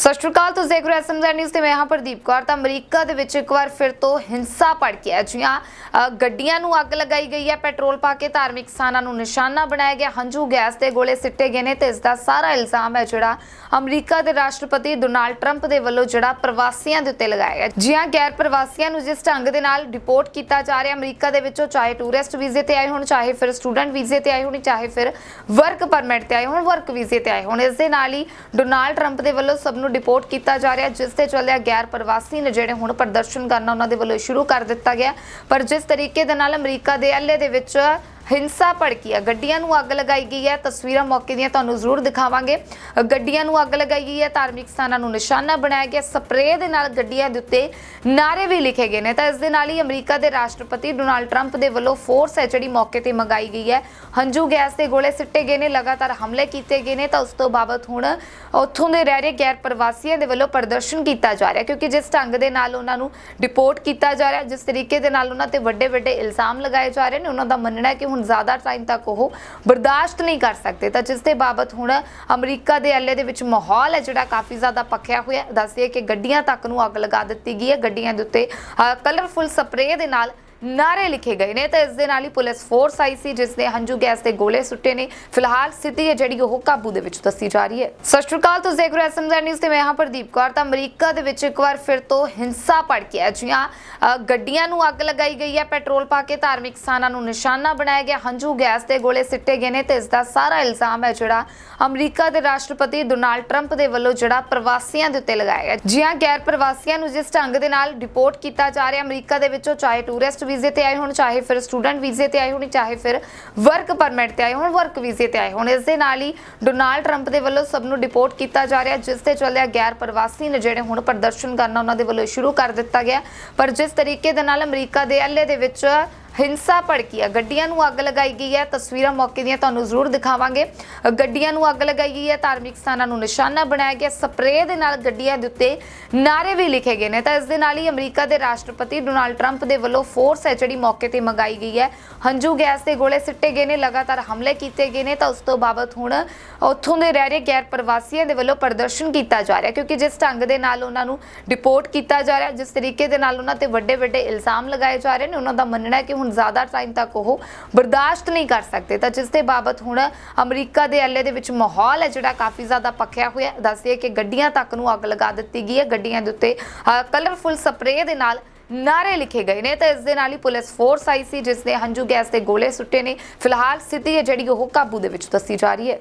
ਸਤਿ ਸ਼੍ਰੀ ਅਕਾਲ, ਤੁਸੀਂ ਦੇਖ ਰਹੇ ਹੋ ਐਸਐਮਜ਼ੈਡ ਨਿਊਜ਼ ਤੇ ਮੈਂ ਹਾਂ ਪ੍ਰਦੀਪ ਕੌਰ। ਤਾਂ ਅਮਰੀਕਾ ਦੇ ਵਿੱਚ ਇੱਕ ਵਾਰ ਫਿਰ ਤੋਂ ਹਿੰਸਾ ਭੜਕੀ ਹੈ। ਜੀਆਂ ਗੱਡੀਆਂ ਨੂੰ ਅੱਗ ਲਗਾਈ ਗਈ ਹੈ, ਪੈਟਰੋਲ ਪਾ ਕੇ ਧਾਰਮਿਕ ਸਥਾਨਾਂ ਨੂੰ ਨਿਸ਼ਾਨਾ ਬਣਾਇਆ ਗਿਆ, ਹੰਝੂ ਗੈਸ ਤੇ ਗੋਲੇ ਸਿੱਟੇ ਗਏ ਨੇ ਤੇ ਇਸ ਦਾ ਸਾਰਾ ਇਲਜ਼ਾਮ ਹੈ ਜਿਹੜਾ ਅਮਰੀਕਾ ਦੇ ਰਾਸ਼ਟਰਪਤੀ ਡੋਨਾਲਡ ਟਰੰਪ ਦੇ ਵੱਲੋਂ ਜਿਹੜਾ ਪ੍ਰਵਾਸੀਆਂ ਦੇ ਉੱਤੇ ਲਗਾਇਆ ਗਿਆ ਜੀਆਂ ਗੈਰ ਪ੍ਰਵਾਸੀਆਂ ਨੂੰ ਜਿਸ ਢੰਗ ਦੇ ਨਾਲ ਡਿਪੋਰਟ ਕੀਤਾ ਜਾ ਰਿਹਾ ਅਮਰੀਕਾ ਦੇ ਵਿੱਚੋਂ ਚਾਹੇ ਟੂਰਿਸਟ ਵੀਜ਼ੇ ਤੇ ਆਏ ਹੋਣ, ਚਾਹੇ ਫਿਰ ਸਟੂਡੈਂਟ ਵੀਜ਼ੇ ਤੇ ਆਏ ਹੋਣ, ਚਾਹੇ ਫਿਰ ਵਰਕ ਪਰਮਿਟ ਤੇ ਆਏ ਹੋਣ ਵਰਕ ਵੀਜ਼ੇ ਤੇ ਆਏ ਹੋਣ, ਇਸ ਦੇ ਨਾਲ ਹੀ ਡੋਨਾਲਡ ਟਰੰਪ ਦੇ ਵੱਲੋਂ ਸਭ ਨੂੰ ਡਿਪੋਰਟ ਕੀਤਾ ਜਾ ਰਿਹਾ, ਜਿਸ ਦੇ ਚੱਲਿਆ ਗੈਰ ਪ੍ਰਵਾਸੀ ਨੇ ਜਿਹੜੇ ਹੁਣ ਪ੍ਰਦਰਸ਼ਨ ਕਰਨਾ ਉਹਨਾਂ ਦੇ ਵੱਲੋਂ ਸ਼ੁਰੂ ਕਰ ਦਿੱਤਾ ਗਿਆ ਪਰ ਜਿਸ ਤਰੀਕੇ ਦੇ ਨਾਲ ਅਮਰੀਕਾ ਦੇ ਐਲਏ ਦੇ ਵਿੱਚ ਹਿੰਸਾ ਭੜਕੀ ਹੈ ਗੱਡੀਆਂ ਨੂੰ ਅੱਗ ਲਗਾਈ ਗਈ ਹੈ। ਤਸਵੀਰਾਂ ਮੌਕੇ ਦੀਆਂ ਤੁਹਾਨੂੰ ਜ਼ਰੂਰ ਦਿਖਾਵਾਂਗੇ। ਗੱਡੀਆਂ ਨੂੰ ਅੱਗ ਲਗਾਈ ਗਈ ਹੈ। ਧਾਰਮਿਕ ਸਥਾਨਾਂ ਨੂੰ ਨਿਸ਼ਾਨਾ ਬਣਾਇਆ ਗਿਆ। ਸਪਰੇਅ ਦੇ ਨਾਲ ਗੱਡੀਆਂ ਦੇ ਉੱਤੇ ਨਾਰੇ ਵੀ ਲਿਖੇ ਗਏ ਨੇ। ਤਾਂ ਇਸ ਦੇ ਨਾਲ ਹੀ ਅਮਰੀਕਾ ਦੇ ਰਾਸ਼ਟਰਪਤੀ ਡੋਨਾਲਡ ਟਰੰਪ ਦੇ ਵੱਲੋਂ ਫੋਰਸ ਹੈ ਜਿਹੜੀ ਮੌਕੇ ਤੇ ਮੰਗਾਈ ਗਈ ਹੈ। ਹੰਝੂ ਗੈਸ ਦੇ ਗੋਲੇ ਸਿੱਟੇ ਗਏ ਨੇ। ਲਗਾਤਾਰ ਹਮਲੇ ਕੀਤੇ ਗਏ ਨੇ। ਤਾਂ ਉਸ ਤੋਂ ਬਾਬਤ ਹੁਣ ਉੱਥੋਂ ਦੇ ਰਹਿ ਰਹੇ ਗੈਰ ਪ੍ਰਵਾਸੀਆਂ ਦੇ ਵੱਲੋਂ ਪ੍ਰਦਰਸ਼ਨ ਕੀਤਾ ਜਾ ਰਿਹਾ ਕਿਉਂਕਿ ਜਿਸ ਢੰਗ ਦੇ ਨਾਲ ਉਹਨਾਂ ਨੂੰ ਡਿਪੋਰਟ ਕੀਤਾ ਜਾ ਰਿਹਾ ਜਿਸ ਤਰੀਕੇ ਦੇ ਨਾਲ ਉਹਨਾਂ ਤੇ ਵੱਡੇ ਵੱਡੇ ਇਲਜ਼ਾਮ ਲਗਾਏ ਜਾ ਰਹੇ ਨੇ, ਉਹਨਾਂ ਦਾ ਮੰਨਣਾ ਹੈ ਕਿ ਹੁਣ ਜ਼ਿਆਦਾ ਟਾਈਮ ਤੱਕ ਉਹ ਬਰਦਾਸ਼ਤ ਨਹੀਂ ਕਰ ਸਕਦੇ। ਤਾਂ ਜਿਸ ਦੇ ਬਾਬਤ ਹੁਣ ਅਮਰੀਕਾ ਦੇ ਐਲਏ ਦੇ ਵਿੱਚ ਮਾਹੌਲ ਹੈ, ਜਿਹੜਾ ਕਾਫੀ ਜ਼ਿਆਦਾ ਪੱਕਿਆ ਹੋਇਆ ਦੱਸਦੇ ਕਿ ਗੱਡੀਆਂ ਤੱਕ ਨੂੰ ਅੱਗ ਲਗਾ ਦਿੱਤੀ ਗਈ ਹੈ। ਗੱਡੀਆਂ ਦੇ ਉੱਤੇ ਕਲਰਫੁਲ ਸਪਰੇਅ ਦੇ ਨਾਲ ਨਾਰੇ ਲਿਖੇ ਗਏ ਨੇ ਤਾਂ ਇਸ ਦੇ ਨਾਲ ਹੀ ਪੁਲਿਸ ਫੋਰਸ ਆਈ ਸੀ, ਜਿਸ ਨੇ ਹੰਝੂ ਗੈਸ ਦੇ ਗੋਲੇ ਸੁੱਟੇ ਨੇ। ਫਿਲਹਾਲ ਸਥਿਤੀ ਹੈ ਜਿਹੜੀ ਉਹ ਕਾਬੂ ਦੇ ਵਿੱਚ ਦੱਸੀ ਜਾ ਰਹੀ ਹੈ। ਸਤਿ ਸ਼੍ਰੀ ਅਕਾਲ, ਤੁਸੀਂ ਦੇਖ ਰਹੇ ਐਸਐਮਜ਼ੈਡ ਨਿਊਜ਼ ਤੇ ਮੈਂ ਹਾਂ ਪ੍ਰਦੀਪ ਕੌਰ। ਤਾਂ ਅਮਰੀਕਾ ਦੇ ਵਿੱਚ ਇੱਕ ਵਾਰ ਫਿਰ ਤੋਂ ਹਿੰਸਾ ਭੜਕੀ ਹੈ। ਜੀਆਂ ਗੱਡੀਆਂ ਨੂੰ ਅੱਗ ਲਗਾਈ ਗਈ ਹੈ, ਪੈਟਰੋਲ ਪਾ ਕੇ ਧਾਰਮਿਕ ਸਥਾਨਾਂ ਨੂੰ ਨਿਸ਼ਾਨਾ ਬਣਾਇਆ ਗਿਆ, ਹੰਝੂ ਗੈਸ ਦੇ ਗੋਲੇ ਸਿੱਟੇ ਗਏ ਨੇ ਤੇ ਇਸ ਦਾ ਸਾਰਾ ਇਲਜ਼ਾਮ ਹੈ ਜਿਹੜਾ ਅਮਰੀਕਾ ਦੇ ਰਾਸ਼ਟਰਪਤੀ ਡੋਨਾਲਡ ਟਰੰਪ ਦੇ ਵੱਲੋਂ ਜਿਹੜਾ ਪ੍ਰਵਾਸੀਆਂ ਦੇ ਉੱਤੇ ਲਗਾਇਆ ਗਿਆ ਜੀਆਂ ਗੈਰ ਪ੍ਰਵਾਸੀਆਂ ਨੂੰ ਜਿਸ ਢੰਗ ਦੇ ਨਾਲ ਡਿਪੋਰਟ ਕੀਤਾ ਜਾ ਰਿਹਾ, ਅਮਰੀਕਾ ਦੇ ਵਿੱਚੋਂ ਚਾਹੇ ਟੂਰਿਸਟ ਵੀਜ਼ੇ ਤੇ ਆਏ ਹੋਣ, ਚਾਹੇ ਫਿਰ ਸਟੂਡੈਂਟ ਵੀਜ਼ੇ ਤੇ ਆਏ ਹੋਣ, ਚਾਹੇ ਫਿਰ ਵਰਕ ਪਰਮਿਟ ਤੇ ਆਏ ਹੋਣ ਵਰਕ ਵੀਜ਼ੇ ਤੇ ਆਏ ਹੋਣ। ਇਸ ਦੇ ਨਾਲ ਹੀ ਡੋਨਾਲਡ ਟਰੰਪ ਦੇ ਵੱਲੋਂ ਸਭ ਨੂੰ ਡਿਪੋਰਟ ਕੀਤਾ ਜਾ ਰਿਹਾ, ਜਿਸ ਤੇ ਚੱਲਿਆ ਗੈਰ ਪ੍ਰਵਾਸੀ ਨੇ ਜਿਹੜੇ ਹੁਣ ਪ੍ਰਦਰਸ਼ਨ ਕਰਨਾ ਉਹਨਾਂ ਦੇ ਵੱਲੋਂ ਸ਼ੁਰੂ ਕਰ ਦਿੱਤਾ ਗਿਆ। ਪਰ ਜਿਸ ਤਰੀਕੇ ਦੇ ਨਾਲ ਅਮਰੀਕਾ ਦੇ ਐਲਏ ਦੇ ਵਿੱਚ ਹਿੰਸਾ ਭੜਕੀ ਹੈ ਗੱਡੀਆਂ ਨੂੰ ਅੱਗ ਲਗਾਈ ਗਈ ਹੈ। ਤਸਵੀਰਾਂ ਮੌਕੇ ਦੀਆਂ ਤੁਹਾਨੂੰ ਜ਼ਰੂਰ ਦਿਖਾਵਾਂਗੇ। ਗੱਡੀਆਂ ਨੂੰ ਅੱਗ ਲਗਾਈ ਗਈ ਹੈ। ਧਾਰਮਿਕ ਸਥਾਨਾਂ ਨੂੰ ਨਿਸ਼ਾਨਾ ਬਣਾਇਆ ਗਿਆ। ਸਪਰੇਅ ਦੇ ਨਾਲ ਗੱਡੀਆਂ ਦੇ ਉੱਤੇ ਨਾਰੇ ਵੀ ਲਿਖੇ ਗਏ ਨੇ। ਤਾਂ ਇਸ ਦੇ ਨਾਲ ਹੀ ਅਮਰੀਕਾ ਦੇ ਰਾਸ਼ਟਰਪਤੀ ਡੋਨਾਲਡ ਟਰੰਪ ਦੇ ਵੱਲੋਂ ਫੋਰਸ ਹੈ, ਜਿਹੜੀ ਮੌਕੇ ਤੇ ਮੰਗਾਈ ਗਈ ਹੈ। ਹੰਝੂ ਗੈਸ ਦੇ ਗੋਲੇ ਸਿੱਟੇ ਗਏ ਨੇ। ਲਗਾਤਾਰ ਹਮਲੇ ਕੀਤੇ ਗਏ ਨੇ। ਤਾਂ ਉਸ ਤੋਂ ਬਾਬਤ ਹੁਣ ਉੱਥੋਂ ਦੇ ਰਹਿ ਰਹੇ ਗੈਰ ਪ੍ਰਵਾਸੀਆਂ ਦੇ ਵੱਲੋਂ ਪ੍ਰਦਰਸ਼ਨ ਕੀਤਾ ਜਾ ਰਿਹਾ ਕਿਉਂਕਿ ਜਿਸ ਢੰਗ ਦੇ ਨਾਲ ਉਹਨਾਂ ਨੂੰ ਡਿਪੋਰਟ ਕੀਤਾ ਜਾ ਰਿਹਾ, ਜਿਸ ਤਰੀਕੇ ਦੇ ਨਾਲ ਉਹਨਾਂ ਤੇ ਵੱਡੇ ਵੱਡੇ ਇਲਜ਼ਾਮ ਲਗਾਏ ਜਾ ਰਹੇ ਨੇ, ਉਹਨਾਂ ਦਾ ਮੰਨਣਾ ਹੈ ਕਿ ਹੁਣ ਜ਼ਿਆਦਾ ਟਾਈਮ ਤੱਕ ਉਹ ਬਰਦਾਸ਼ਤ ਨਹੀਂ ਕਰ ਸਕਦੇ। ਤਾਂ ਜਿਸ ਦੇ ਬਾਬਤ ਹੁਣ ਅਮਰੀਕਾ ਦੇ ਐਲਏ ਦੇ ਵਿੱਚ ਮਾਹੌਲ ਹੈ, ਜਿਹੜਾ ਕਾਫੀ ਜ਼ਿਆਦਾ ਪੱਕਿਆ ਹੋਇਆ ਹੈ। ਕਿ ਗੱਡੀਆਂ ਤੱਕ ਨੂੰ ਅੱਗ ਲਗਾ ਦਿੱਤੀ ਗਈ ਹੈ। ਗੱਡੀਆਂ ਦੇ ਉੱਤੇ ਕਲਰਫੁਲ ਸਪਰੇਅ ਦੇ ਨਾਲ ਨਾਰੇ ਲਿਖੇ ਗਏ ਨੇ। ਤਾਂ ਇਸ ਦੇ ਨਾਲ ਹੀ ਪੁਲਿਸ ਫੋਰਸ ਆਈ ਸੀ, ਜਿਸ ਨੇ ਹੰਝੂ ਗੈਸ ਦੇ ਗੋਲੇ ਸੁੱਟੇ ਨੇ। ਫਿਲਹਾਲ ਸਥਿਤੀ ਹੈ ਜਿਹੜੀ ਉਹ ਕਾਬੂ ਦੇ ਵਿੱਚ ਦੱਸੀ ਜਾ ਰਹੀ ਹੈ।